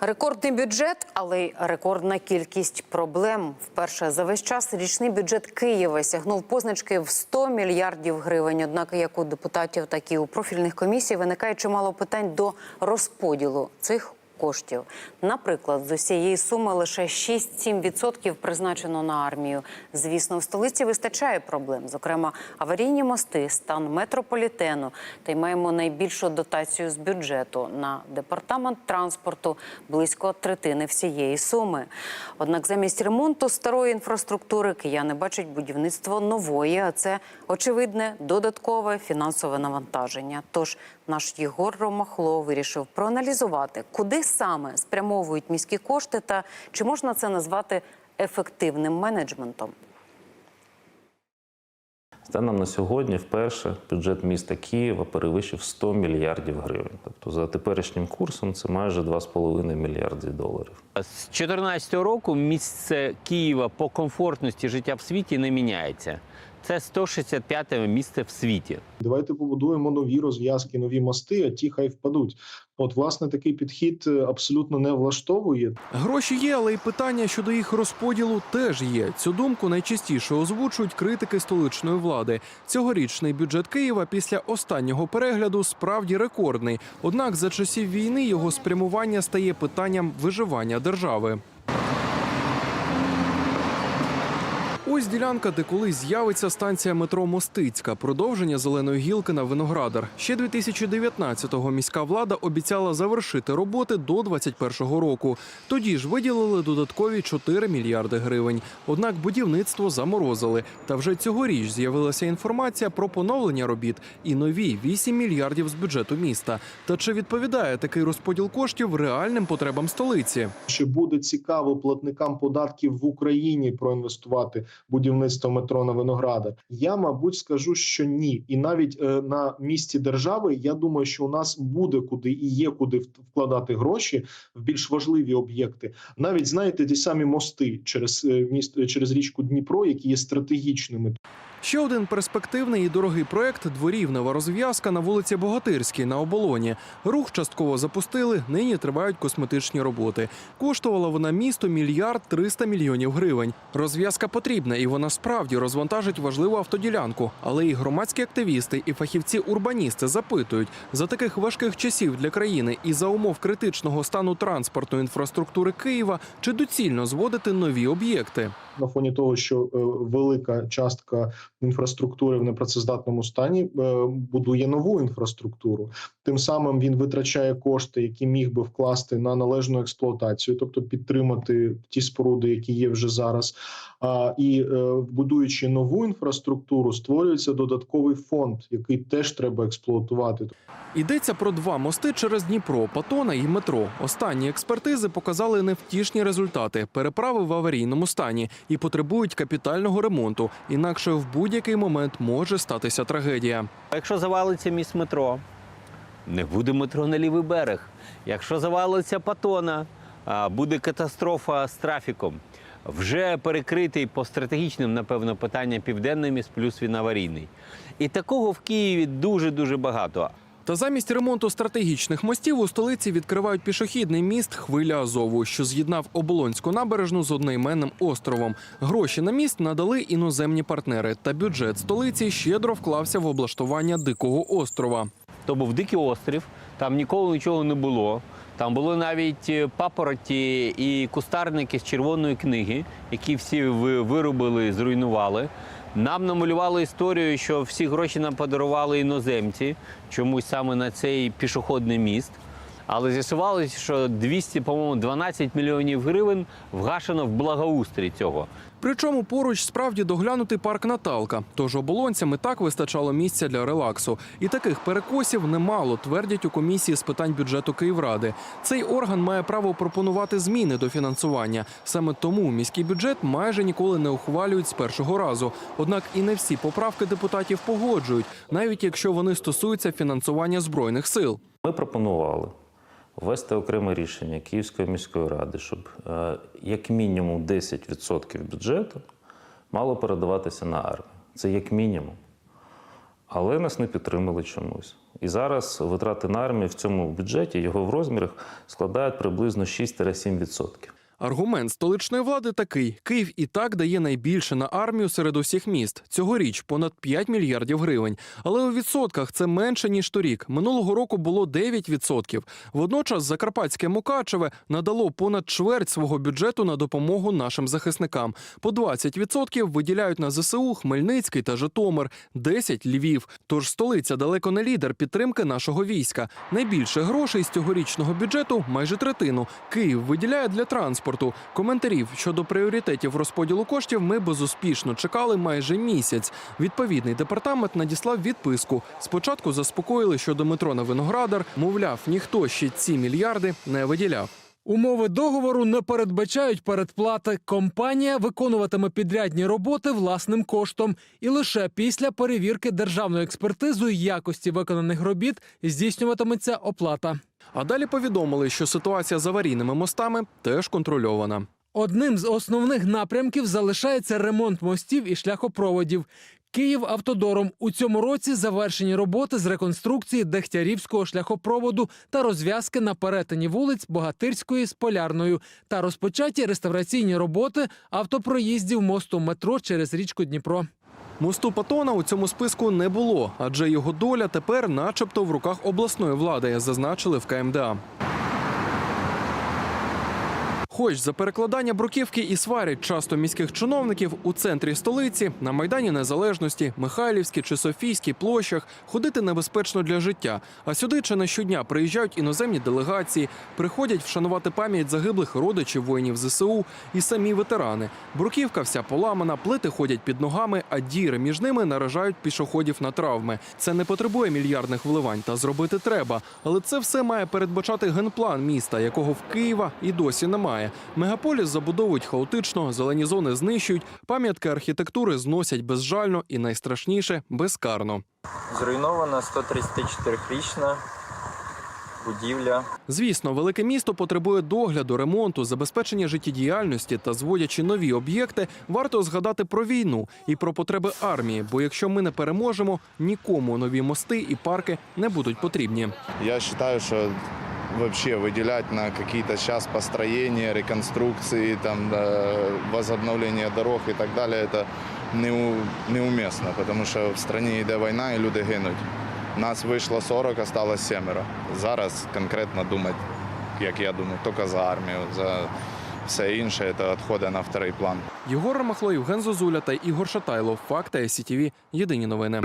Рекордний бюджет, але й рекордна кількість проблем. Вперше за весь час річний бюджет Києва сягнув позначки в 100 мільярдів гривень. Однак, як у депутатів, так і у профільних комісій виникає чимало питань до розподілу цих коштів. Наприклад, з усієї суми лише 6-7% призначено на армію. Звісно, в столиці вистачає проблем, зокрема аварійні мости, стан метрополітену. Та й маємо найбільшу дотацію з бюджету на департамент транспорту близько третини всієї суми. Однак замість ремонту старої інфраструктури кияни бачать будівництво нової, а це очевидне додаткове фінансове навантаження. Тож наш Єгор Ромахло вирішив проаналізувати, куди саме спрямовують міські кошти, та чи можна це назвати ефективним менеджментом. Станом на сьогодні вперше бюджет міста Києва перевищив 100 мільярдів гривень. Тобто за теперішнім курсом це майже 2,5 мільярди доларів. З 2014 року місце Києва по комфортності життя в світі не міняється. Це 165 місце в світі. Давайте побудуємо нові розв'язки, нові мости, а ті хай впадуть. От, власне, такий підхід е, абсолютно не влаштовує. Гроші є, але й питання щодо їх розподілу теж є. Цю думку найчастіше озвучують критики столичної влади. Цьогорічний бюджет Києва після останнього перегляду справді рекордний. Однак за часів війни його спрямування стає питанням виживання держави. Ось ділянка, де колись з'явиться станція метро Мостицька, продовження зеленої гілки на Виноградар. Ще 2019-го міська влада обіцяла завершити роботи до 2021 року. Тоді ж виділили додаткові 4 мільярди гривень. Однак будівництво заморозили. Та вже цьогоріч з'явилася інформація про поновлення робіт і нові 8 мільярдів з бюджету міста. Та чи відповідає такий розподіл коштів реальним потребам столиці? Чи буде цікаво платникам податків в Україні проінвестувати будівництво метро на Виноградар? Я, мабуть, скажу, що ні. І навіть е, на місці держави я думаю, що у нас буде куди і є куди вкладати гроші в більш важливі об'єкти. Навіть знаєте, ті самі мости через е, міст через річку Дніпро, які є стратегічними. Ще один перспективний і дорогий проект дворівнева розв'язка на вулиці Богатирській на оболоні. Рух частково запустили. Нині тривають косметичні роботи. Коштувала вона місту мільярд триста мільйонів гривень. Розв'язка потрібна, і вона справді розвантажить важливу автоділянку. Але і громадські активісти, і фахівці-урбаністи запитують за таких важких часів для країни і за умов критичного стану транспортної інфраструктури Києва, чи доцільно зводити нові об'єкти. на фоні того, що е, велика частка інфраструктури в непрацездатному стані е, будує нову інфраструктуру. Тим самим він витрачає кошти, які міг би вкласти на належну експлуатацію, тобто підтримати ті споруди, які є вже зараз. А і е, будуючи нову інфраструктуру, створюється додатковий фонд, який теж треба експлуатувати. Йдеться про два мости через Дніпро, Патона і метро. Останні експертизи показали невтішні результати. Переправи в аварійному стані і потребують капітального ремонту. Інакше в будь-який момент може статися трагедія. Якщо завалиться міст метро, не буде метро на лівий берег. Якщо завалиться патона, а, буде катастрофа з трафіком. Вже перекритий по стратегічним, напевно, питанням південний міст, плюс він аварійний. І такого в Києві дуже-дуже багато. Та замість ремонту стратегічних мостів у столиці відкривають пішохідний міст Хвиля Азову, що з'єднав оболонську набережну з одноіменним островом. Гроші на міст надали іноземні партнери. Та бюджет столиці щедро вклався в облаштування дикого острова. То був дикий острів, там ніколи нічого не було. Там були навіть е, папороті і кустарники з червоної книги, які всі ви- вирубили, зруйнували. Нам намалювали історію, що всі гроші нам подарували іноземці, чомусь саме на цей пішохідний міст. Але з'ясувалося, що 200, по-моєму, 12 мільйонів гривень вгашено в благоустрій цього. Причому поруч справді доглянутий парк Наталка. Тож оболонцям і так вистачало місця для релаксу. І таких перекосів немало, твердять у комісії з питань бюджету Київради. Цей орган має право пропонувати зміни до фінансування. Саме тому міський бюджет майже ніколи не ухвалюють з першого разу. Однак і не всі поправки депутатів погоджують, навіть якщо вони стосуються фінансування збройних сил. Ми пропонували ввести окреме рішення Київської міської ради, щоб е, як мінімум 10% бюджету мало передаватися на армію. Це як мінімум. Але нас не підтримали чомусь. І зараз витрати на армію в цьому бюджеті, його в розмірах складають приблизно 6-7%. Аргумент столичної влади такий: Київ і так дає найбільше на армію серед усіх міст. Цьогоріч понад 5 мільярдів гривень. Але у відсотках це менше ніж торік. Минулого року було 9 відсотків. Водночас Закарпатське Мукачеве надало понад чверть свого бюджету на допомогу нашим захисникам. По 20 відсотків виділяють на ЗСУ Хмельницький та Житомир, 10 – Львів. Тож столиця далеко не лідер підтримки нашого війська. Найбільше грошей з цьогорічного бюджету майже третину. Київ виділяє для транспорту. Коментарів щодо пріоритетів розподілу коштів ми безуспішно чекали майже місяць. Відповідний департамент надіслав відписку. Спочатку заспокоїли щодо метро на Виноградар. Мовляв, ніхто ще ці мільярди не виділяв. Умови договору не передбачають передплати. Компанія виконуватиме підрядні роботи власним коштом, і лише після перевірки державною експертизою якості виконаних робіт здійснюватиметься оплата. А далі повідомили, що ситуація з аварійними мостами теж контрольована. Одним з основних напрямків залишається ремонт мостів і шляхопроводів. Київ автодором у цьому році завершені роботи з реконструкції Дегтярівського шляхопроводу та розв'язки на перетині вулиць Богатирської з Полярною та розпочаті реставраційні роботи автопроїздів мосту метро через річку Дніпро. Мосту Патона у цьому списку не було, адже його доля тепер, начебто, в руках обласної влади, зазначили в КМДА. Хоч за перекладання бруківки і сварять часто міських чиновників у центрі столиці, на Майдані Незалежності, Михайлівській чи Софійській площах ходити небезпечно для життя. А сюди чи не щодня приїжджають іноземні делегації, приходять вшанувати пам'ять загиблих родичів воїнів ЗСУ і самі ветерани. Бруківка вся поламана, плити ходять під ногами, а діри між ними наражають пішоходів на травми. Це не потребує мільярдних вливань, та зробити треба. Але це все має передбачати генплан міста, якого в Києва і досі немає. Мегаполіс забудовують хаотично, зелені зони знищують, пам'ятки архітектури зносять безжально і найстрашніше безкарно. Зруйнована 134-річна будівля. Звісно, велике місто потребує догляду, ремонту, забезпечення життєдіяльності та зводячи нові об'єкти, варто згадати про війну і про потреби армії. Бо якщо ми не переможемо, нікому нові мости і парки не будуть потрібні. Я считаю, что вообще выделять на какие-то сейчас построения, реконструкции, там, э, возобновление дорог и так далее, это неу- неуместно, потому що в стране йде війна і люди гинуть. Нас вийшло 40, осталось семеро. Зараз конкретно думати, як я думаю, тільки за армію, за все інше це відходить на второй план. Єгор Рамахло, Євген Зозуля та Ігор Шатайлов. Факти СІТВ. Єдині новини.